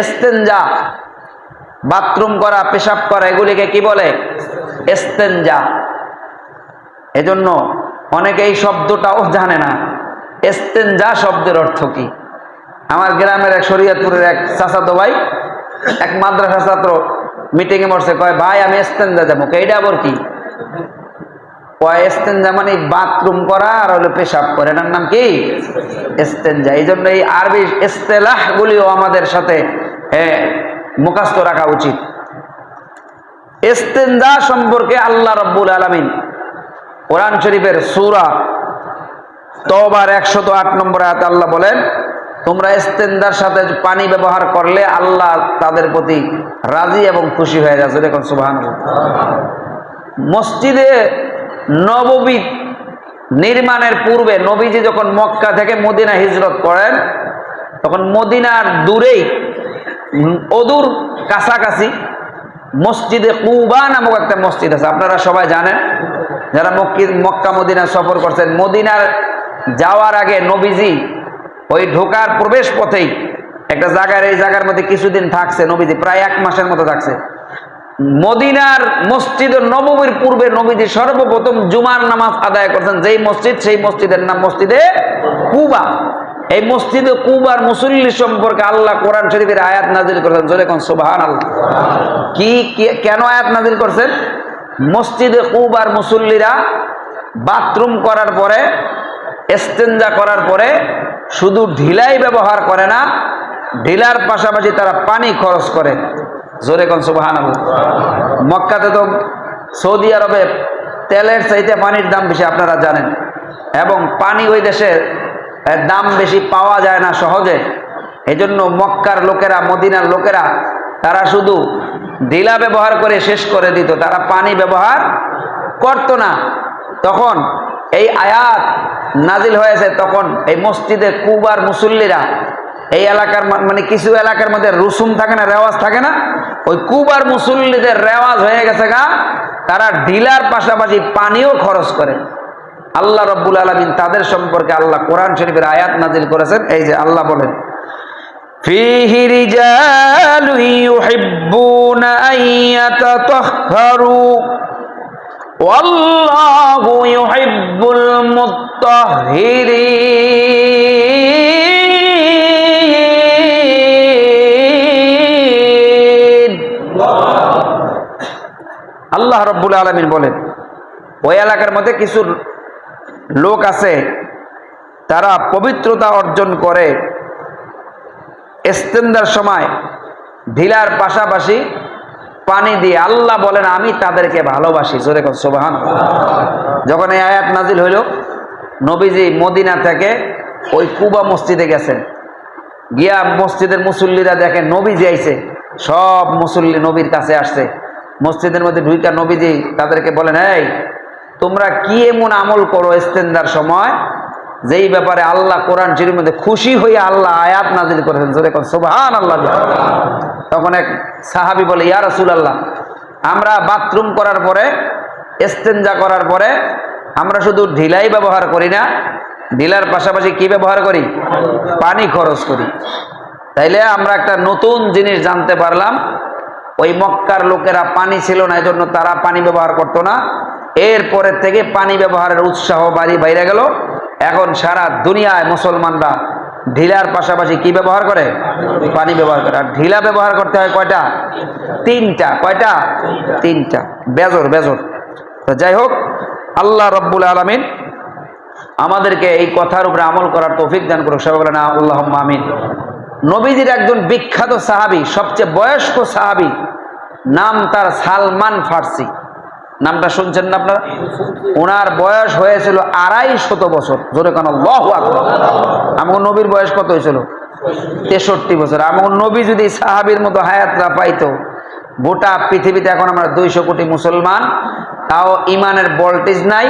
এস্তেঞ্জা bathroom করা, পেশাব করা, এগুলিকে কি বলে? এস্তেঞ্জা এজন্য অনেকে এই শব্দটাও জানে না। এস্তেঞ্জা শব্দের অর্থ কি? আমার গ্রামের এক শরীয়তপুরের এক চাচাতো ভাই, এক মাদ্রাসা ছাত্র মিটিংয়ে বসছে কয়, ভাই, আমি এস্তেঞ্জা যাব এইটা আবার কি? কয় এস্তেঞ্জা মানে বাথরুম করা আর হলো পেশাব করে। এটার নাম কি? এস্তেঞ্জা এই জন্য এই আরবি এস্তেলাহ গুলিও আমাদের সাথে মুখাস্ত রাখা উচিত। এস্তেঞ্জা সম্পর্কে আল্লাহ রব্বুল আলমিন কোরআন শরীফের সুরা তবার একশত আট নম্বর আয়াতে আল্লাহ বলেন, তোমরা এস্তেন্দার সাথে পানি ব্যবহার করলে আল্লাহ তাদের প্রতি রাজি এবং খুশি হয়ে যাচ্ছে। দেখুন সুবাহান মসজিদে নববী নির্মাণের পূর্বে নবীজি যখন মক্কা থেকে মদিনা হিজরত করেন, তখন মদিনার দূরেই অদূর কাছাকাছি মসজিদে কুবা নামক একটা মসজিদ আছে। আপনারা সবাই জানেন, যারা মক্কি মক্কা মদিনা সফর করছেন, মদিনার যাওয়ার আগে নবীজি ওই ঢোকার প্রবেশ পথেই একটা জায়গার, এই জায়গার মধ্যে কিছুদিন থাকছে নবীজি, প্রায় এক মাসের মতো থাকছে। মদিনার মসজিদ নবমীর পূর্বে নবীজি সর্বপ্রথম জুমার নামাজ আদায় করছেন, যেই মসজিদ, সেই মসজিদের নাম মসজিদে কুবা। এই মসজিদে কুবার মুসল্লি সম্পর্কে আল্লাহ কোরআন শরীফের আয়াত নাজিল করেছেন। জোরে কোন সুবাহান আল্লাহ কি, কেন আয়াত নাজিল করছেন? মসজিদে কুবার মুসল্লিরা বাথরুম করার পরে এস্তেঞ্জা করার পরে শুধু ঢিলাই ব্যবহার করে না, ঢিলার পাশাপাশি তারা পানি খরচ করে। জোরে কোন সুবাহান মক্কাতে তো সৌদি আরবে তেলের চাইতে পানির দাম বেশি, আপনারা জানেন। এবং পানি ওই দেশের দাম বেশি পাওয়া যায় না সহজে। এজন্য মক্কার লোকেরা, মদিনার লোকেরা, তারা শুধু ডিলা ব্যবহার করে শেষ করে দিত। তারা পানি ব্যবহার করতো না। তখন এই আয়াত নাজিল হয়েছে তখন এই মসজিদে কুবার মুসল্লিরা, এই এলাকার মানে কিছু এলাকার মধ্যে রসুম থাকে না, রেওয়াজ থাকে না, ওই কুবার মুসল্লিদের রেওয়াজ হয়ে গেছে গা, তারা ডিলার পাশাপাশি পানিও খরচ করে। আল্লাহ রব্বুল আলমিন তাদের সম্পর্কে আল্লাহ কোরআন শরীফের আয়াত নাজিল করেছেন এই যে আল্লাহ বলেন فيه رجال يحبون أن يتطهروا والله يحب المطهرين আল্লাহ রব্বুল আলমিন বলেন ওই এলাকার মধ্যে কিছু লোক আছে, তারা পবিত্রতা অর্জন করে। এস্তেন্দার সময় ঢিলার পাশাপাশি পানি দিয়ে আল্লাহ বলেন, আমি তাদেরকে ভালোবাসি। জোরে সোবাহান যখন এই আয়াত নাজিল হইল, নবীজি মদিনা থেকে ওই কুবা মসজিদে গেছেন। গিয়া মসজিদের মুসল্লিরা দেখেন, নবীজি আইছে। সব মুসল্লি নবীর কাছে আসছে। মসজিদের মধ্যে ঢুইকা নবীজি তাদেরকে বলেন, এই তোমরা কি এমন আমল করো ইস্তেন্দার সময়? যেই ব্যাপারে আল্লাহ কোরআন শরীর মধ্যে খুশি হয়ে আল্লাহ আয়াত নাজিল করেছেন কোন সুবহান আল্লাহ তখন এক সাহাবি বলে, ইয়া রাসূল আল্লাহ আমরা বাথরুম করার পরে এস্তেঞ্জা করার পরে, আমরা শুধু ঢিলাই ব্যবহার করি না, ঢিলার পাশাপাশি কি ব্যবহার করি? পানি খরচ করি। তাইলে আমরা একটা নতুন জিনিস জানতে পারলাম, ওই মক্কার লোকেরা পানি ছিল না এই জন্য তারা পানি ব্যবহার করতো না। এরপরের থেকে পানি ব্যবহারের উৎসাহ বাড়ি বাইরে গেল। এখন সারা দুনিয়ায় মুসলমানরা ঢিলার পাশাপাশি কি ব্যবহার করে? পানি ব্যবহার করে। আর ঢিলা ব্যবহার করতে হয় কয়টা? তিনটা। কয়টা? তিনটা। বেজর বেজর। তো যাই হোক, আল্লাহ রব্বুল আলমিন আমাদেরকে এই কথার উপরে আমল করার তৌফিক দান করুক। সবাই বলেন আল্লাহ আমিন। নবীজির একজন বিখ্যাত সাহাবি, সবচেয়ে বয়স্ক সাহাবি, নাম তার সালমান ফার্সি। নামটা শুনছেন না আপনারা? ওনার বয়স হয়েছিল আড়াই শত বছর। জোরে কেন লহ আমার নবীর বয়স কত হয়েছিল? তেষট্টি বছর। আমার নবী যদি সাহাবির মতো হায়াতরা পাইতো, গোটা পৃথিবীতে এখন আমরা দুইশো কোটি মুসলমান, তাও ইমানের ভোল্টেজ নাই